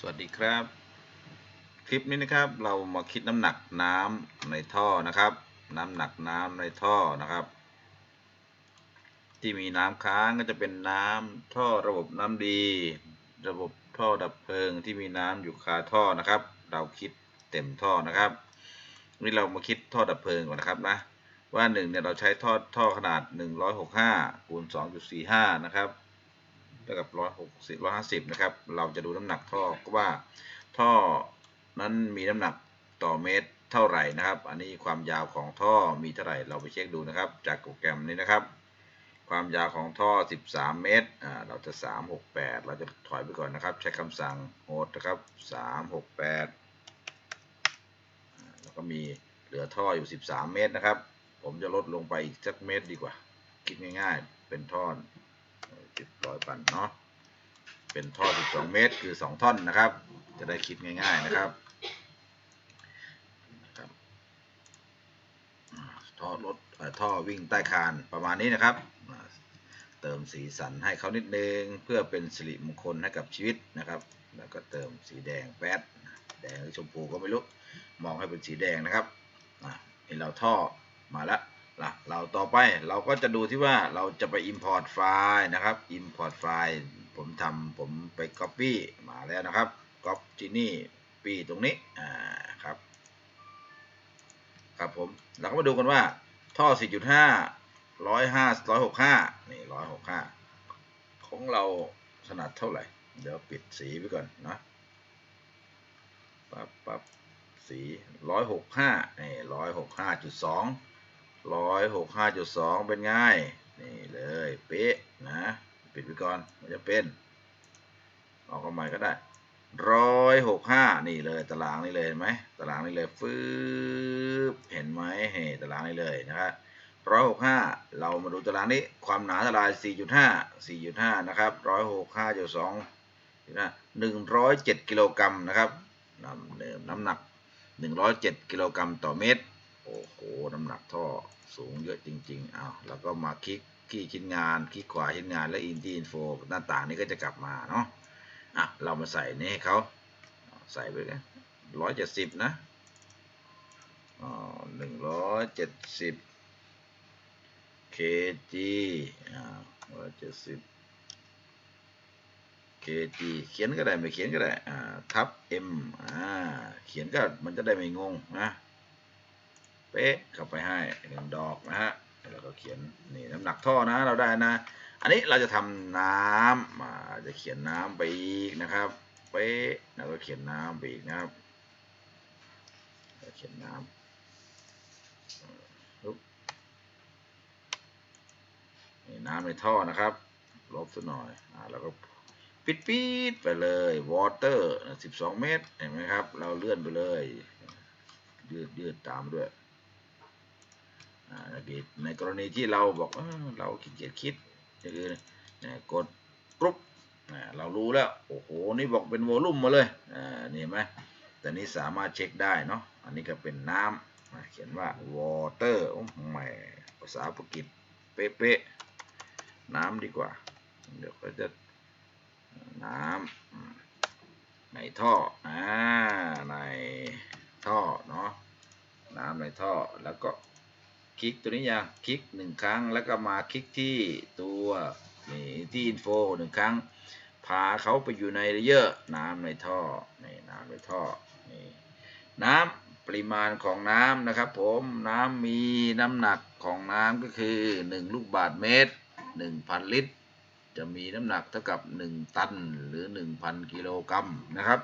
สวัสดีครับ คลิปนี้นะครับเรามาคิดน้ำหนักน้ำในท่อนะครับ น้ำหนักน้ำในท่อนะครับ ที่มีน้ำค้างก็จะเป็นน้ำท่อระบบน้ำดี ระบบท่อดับเพลิงที่มีน้ำอยู่คาท่อนะครับ เราคิดเต็มท่อนะครับนี่เรามาคิดท่อดับเพลิงก่อนนะครับนะว่าหนึ่งเนี่ยเราใช้ท่อท่อขนาด 165คูณ2.45 นะครับ เท่ากับร้อยหกสิบร้อยห้าสิบนะครับ เราจะดูน้ำหนักท่อว่าท่อนั้นมีน้ำหนักต่อเมตรเท่าไหร่นะครับ อันนี้ความยาวของท่อมีเท่าไหร่เราไปเช็คดูนะครับ จากโปรแกรมนี้นะครับ ความยาวของท่อ 13 เมตรอ่าเราจะ 368 เราจะถอยไปก่อนนะครับ ใช้คำสั่งโหดนะครับ 368 แล้วก็มีเหลือท่ออยู่ 13 เมตรนะครับ ผมจะลดลงไปอีกสักเมตรดีกว่า คิดง่ายๆ เป็นท่อน สิบร้อยปันเนาะเป็นท่อ12เมตรคือ2ท่อนนะครับ จะได้คิดง่ายๆนะครับท่อรถท่อวิ่งใต้คานประมาณนี้นะครับ เติมสีสันให้เขานิดนึงเพื่อเป็นสิริมงคลให้กับชีวิตนะครับ แล้วก็เติมสีแดงแป๊ดแดงหรือชมพูก็ไม่รู้มองให้เป็นสีแดงนะครับอ่าเห็นเราท่อมาแล้ว ล่ะเราต่อไปเราก็จะดูที่ว่าเราจะไป import ไฟล์นะครับ import ไฟล์ผมทำผมไป copy มาแล้วนะครับ copy นี่ปีตรงนี้อ่าครับครับผมเราก็มาดูกันว่าท่อ 4.5 105 165 นี่ 165 ของเราขนาดเท่าไหร่ เดี๋ยวปิดสีไปก่อนนะปั๊บปั๊บสี 165 นี่ 165.2 ร้อยหกห้าจุดสองเป็นไงนี่เลยเป๊ะนะปิดไปก่อนมันจะเป็นออกมาใหม่ก็ได้ร้อยหกห้านี่เลยตารางนี่เลยเห็นไหมตารางนี่เลยฟืบเห็นไหมเฮ้ตารางนี่เลยนะครับร้อยหกห้าเรามาดูตารางนี้ความหนาเท่าไหรสี่จุดห้าสี่จุดห้านะครับร้อยหกห้าจุดสองหนึ่งร้อยเจ็ดกิโลกรัมนะครับน้ำน้ำหนักหนึ่งร้อยเจ็ดกิโลกรัมต่อเมตร น้ำหนักท่อสูงเยอะจริงๆเอาแล้วก็มาคลิกที่ชิ้นงานคลิกขวาชิ้นงานและอินทีอินโฟหน้าต่างนี้ก็จะกลับมาเนาะอะเรามาใส่นี่ให้เขาใส่ไปกันร้อยเจ็ดสิบนะอ๋อหนึ่งร้อยเจ็ดสิบ kg อ่าร้อยเจ็ดสิบ kg เขียนก็ได้ไม่เขียนก็ได้อ่าทับ m อ่าเขียนก็มันจะได้ไม่งงนะ เป๊ะเข้าไปให้หนึ่งดอกนะฮะแล้วก็เขียนนี่น้ำหนักท่อนะเราได้นะ อันนี้เราจะทำน้ำมาจะเขียนน้ำไปอีกนะครับเป๊ะแล้วก็เขียนน้ำไปอีกนะครับเขียนน้ำปุ๊บนี่น้ำในท่อนะครับ ลบสักหน่อยอ่าแล้วก็ปิดปิดไปเลย water 12เมตร เห็นไหมครับ เราเลื่อนไปเลย ยืดยืดตามด้วย ในกรณีที่เราบอกเราขี้เกียจคิดก็คือเนี่ยกดปุ๊บเรารู้แล้ว โอ้โห นี่บอกเป็นโวลูมมาเลยนี่ไหมแต่นี้สามารถเช็คได้เนาะอันนี้ก็เป็นน้ำอ่าเขียนว่า water โอ้แหม่ภาษาอังกฤษเป๊ะๆน้ำดีกว่า เดี๋ยวก็จะน้ำในท่ออ่าในท่อเนาะน้ำในท่อแล้วก็ คลิกตัวนี้ยังคลิกหนึ่งครั้งแล้วก็มาคลิกที่ตัวนี่ที่อินโฟหนึ่งครั้งพาเขาไปอยู่ในเลเยอร์น้ำในท่อนี่น้ำในท่อนี่น้ำปริมาณของน้ำนะครับ ผมน้ำมีน้ำหนักของน้ำก็คือ 1 ลูกบาศก์เมตร 1,000 ลิตร จะมีน้ำหนักเท่ากับ 1 ตันหรือ 1,000 กิโลกรัมนะครับ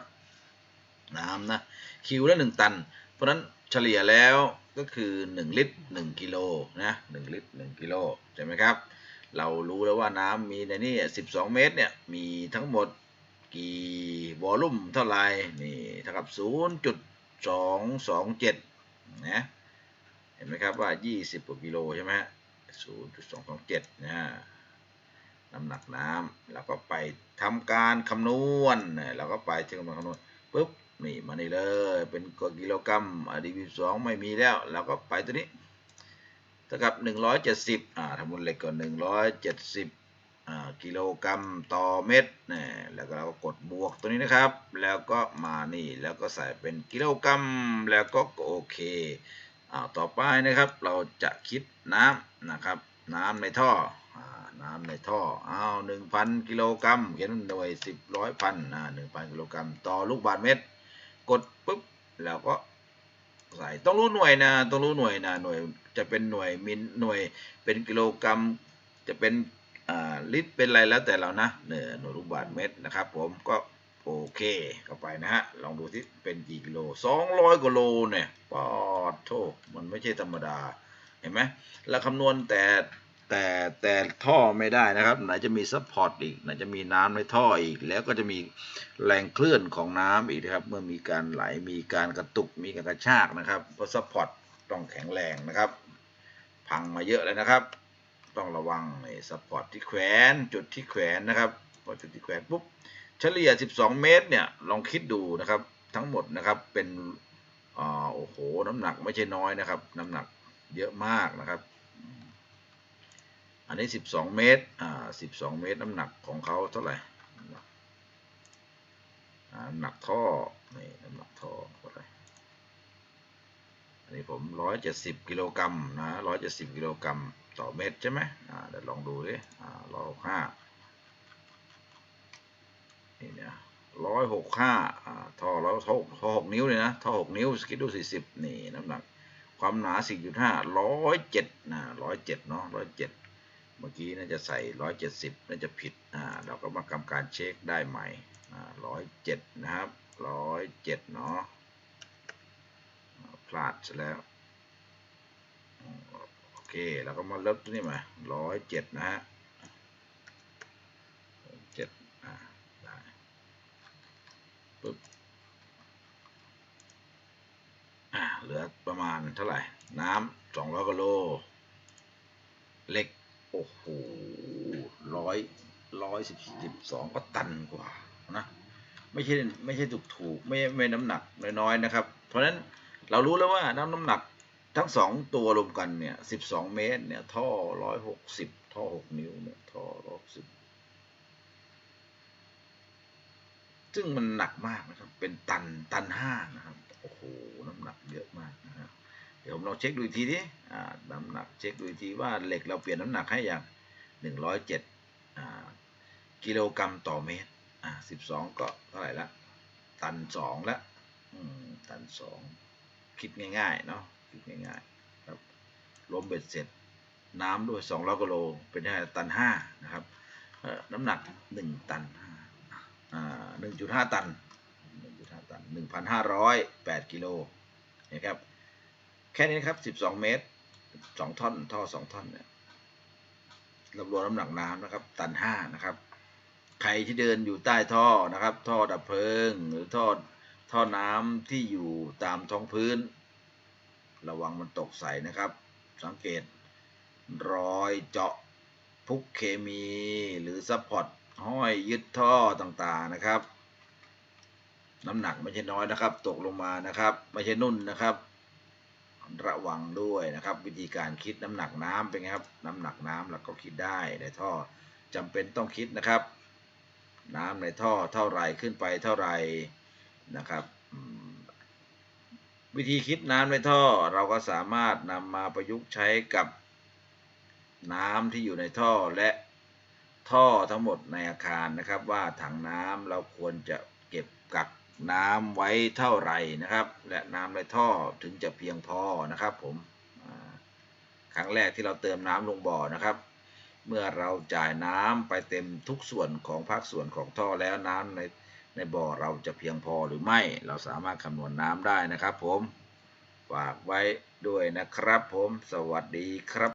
น้ำนะคิวละ 1 ตัน เพราะฉะนั้นเฉลี่ยแล้ว ก็คือ 1 ลิตร 1กิโลนะ1ลิตร 1กิโลใช่ไหมครับ เรารู้แล้วว่าน้ำมีในนี้12 เมตรเนี่ยมีทั้งหมดกี่วอลลุ่มเท่าไหร่นี่เท่ากับ 0.227นะเห็นไหมครับว่า 20กว่ากิโลใช่ไหมฮะ0.227นะน้ำหนักน้ำแล้วก็ไปทำการคำนวณเนี่ยเราก็ไปที่คำนวณคำนวณปุ๊บ นี่มานี่เลยเป็นกิโลกรัมอดีบีสองไม่มีแล้วเราก็ไปตัวนี้เท่ากับหนึ่งร้อยเจ็ดสิบอ่าทำมูลเหล็กก่อนหนึ่งร้อยเจ็ดสิบอ่ากิโลกรัมต่อเม็ดนะแล้วก็เราก็กดบวกตัวนี้นะครับ แล้วก็มานี่แล้วก็ใส่เป็นกิโลกรัมแล้วก็โอเคอ่าต่อไปนะครับเราจะคิดน้ำนะครับ น้ำในท่ออ่าน้ำในท่ออ้าวหนึ่งพันกิโลกรัมเขียนหน่วยสิบร้อยพันอ่าหนึ่งพันกิโลกรัมต่อลูกบาศก์เมตร กดปุ๊บแล้วก็ใส่ต้องรู้หน่วยนะต้องรู้หน่วยนะหน่วยจะเป็นหน่วยมิลหน่วยเป็นกิโลกรัม จะเป็นอ่าลิตรเป็นอะไรแล้วแต่เรานะเนี่ยหน่วยลูกบาศก์เมตรนะครับ ผมก็โอเคเข้าไปนะฮะลองดูที่เป็นกี่กิโลสองร้อยกว่าโลเนี่ยปอดโทมันไม่ใช่ธรรมดาเห็นไหมเราคำนวณแต่ แต่แต่ท่อไม่ได้นะครับ ไหนจะมีซัพพอร์ตอีกไหนจะมีน้ำในท่ออีก แล้วก็จะมีแรงเคลื่อนของน้ำอีกนะครับ เมื่อมีการไหลมีการกระตุกมีการกระชากนะครับเพราะซัพพอร์ตต้องแข็งแรงนะครับ พังมาเยอะเลยนะครับ ต้องระวังในสปอร์ตที่แขวนจุดที่แขวนนะครับพอจุดที่แขวนปุ๊บเฉลี่ย 12 เมตรเนี่ยลองคิดดูนะครับทั้งหมดนะครับเป็นอ่าโอ้โห น้ำหนักไม่ใช่น้อยนะครับ น้ำหนักเยอะมากนะครับ นนี้ 12 เมตร อ่า 12 เมตร น้ำหนักของเขาเท่าไหร่น้ำหนักท่อ นี่ น้ำหนักท่อเท่าไหร่อันนี้ผมร้อยเจ็ดสิบกิโลกรัมนะร้อยเจ็ดสิบกิโลกรัมต่อเม็ดใช่ไหมอ่า เดี๋ยวลองดูดิ อ่าร้อยหกห้านี่เนี่ยร้อยหกห้าอ่าท่อร้อยท่อท่อหกนิ้วเลยนะท่อหกนิ้วสกิดดูสี่สิบนี่น้ำหนัก ความหนาสี่จุดห้าร้อยเจ็ดนะร้อยเจ็ดเนาะร้อยเจ็ด มื่อกี้น่าจะใส่ร้อยเจ็ดสิบน่าจะผิดอ่าเราก็มากำการเช็คได้ใหม่อ่าร้อยเจ็ดนะครับร้อยเจ็ดเนาะพลาดซะแล้ว โอเคแล้วก็มาลดตัวนี้มาร้อยเจ็ดนะฮะเจ็ดอ่าได้ปึ๊บอ่าเหลือประมาณเท่าไหร่ น้ำสองร้อยกิโลเหล็ก โอ้โหร้อยร้อยสิบสิบสองก็ตันกว่านะไม่ใช่ไม่ใช่ถูกถูกไม่ไม่น้ำหนักน้อยๆนะครับ เพราะฉะนั้นเรารู้แล้วว่าน้ำน้ำหนักทั้งสองตัวรวมกันเนี่ยสิบสองเมตร เนี่ยท่อร้อยหกสิบท่อหกนิ้วเนี่ยท่อร้อยสิบซึ่งมันหนักมากนะครับ เป็นตันตันห้านะครับ โอ้โห น้ำหนักเยอะมากนะครับ เดี๋ยวผมลองเช็คดูอีกทีดิอ่าน้ำหนักเช็คดูทีว่าเหล็กเราเปลี่ยนน้ำหนักให้อย่างหนึ่งร้อยเจ็ดกิโลกรัมต่อเมตรอ่าสิบสองก็เท่าไหร่ละ ตันสองละตันสองคิดง่ายๆเนาะคิดง่ายๆครับรวมเบ็ดเสร็จน้ำด้วยสองร้อยกิโลเป็นเท่าไหร่ตันห้านะครับน้ำหนักหนึ่งตันห้าหนึ่งจุดห้าตันหนึ่งจุดห้าตันหนึ่งพันห้าร้อยแปดกิโลนะครับ แค่นี้นครับสิบสองเมตรสองท่อน ท่อสองท่อนเนี่ยรวมรวมน้ำหนักน้ำนะครับ ตันห้านะครับ ใครที่เดินอยู่ใต้ท่อนะครับ ท่อดับเพลิง หรือท่อ ท่อน้ำที่อยู่ตามท้องพื้น ระวังมันตกใส่นะครับ สังเกตรอยเจาะพุกเคมีหรือซัพพอร์ตห้อยยึดท่อต่างๆนะครับ น้ำหนักไม่ใช่น้อยนะครับ ตกลงมานะครับ ไม่ใช่นุ่นนะครับ ระวังด้วยนะครับ วิธีการคิดน้ำหนักน้ำเป็นไงครับ น้ำหนักน้ำเราก็คิดได้ในท่อจำเป็นต้องคิดนะครับ น้ำในท่อเท่าไหรขึ้นไปเท่าไหรนะครับวิธีคิดน้ำในท่อเราก็สามารถนำมาประยุกต์ใช้กับน้ำที่อยู่ในท่อและท่อทั้งหมดในอาคารนะครับ ว่าถังน้ำเราควรจะเก็บกัก น้ำไว้เท่าไหร่นะครับ และน้ำในท่อถึงจะเพียงพอนะครับผมครั้งแรกที่เราเติมน้ำลงบ่อนะครับ เมื่อเราจ่ายน้ำไปเต็มทุกส่วนของภาคส่วนของท่อแล้วน้ำในในบ่อเราจะเพียงพอหรือไม่ เราสามารถคำนวณน้ำได้นะครับผม ฝากไว้ด้วยนะครับผม สวัสดีครับ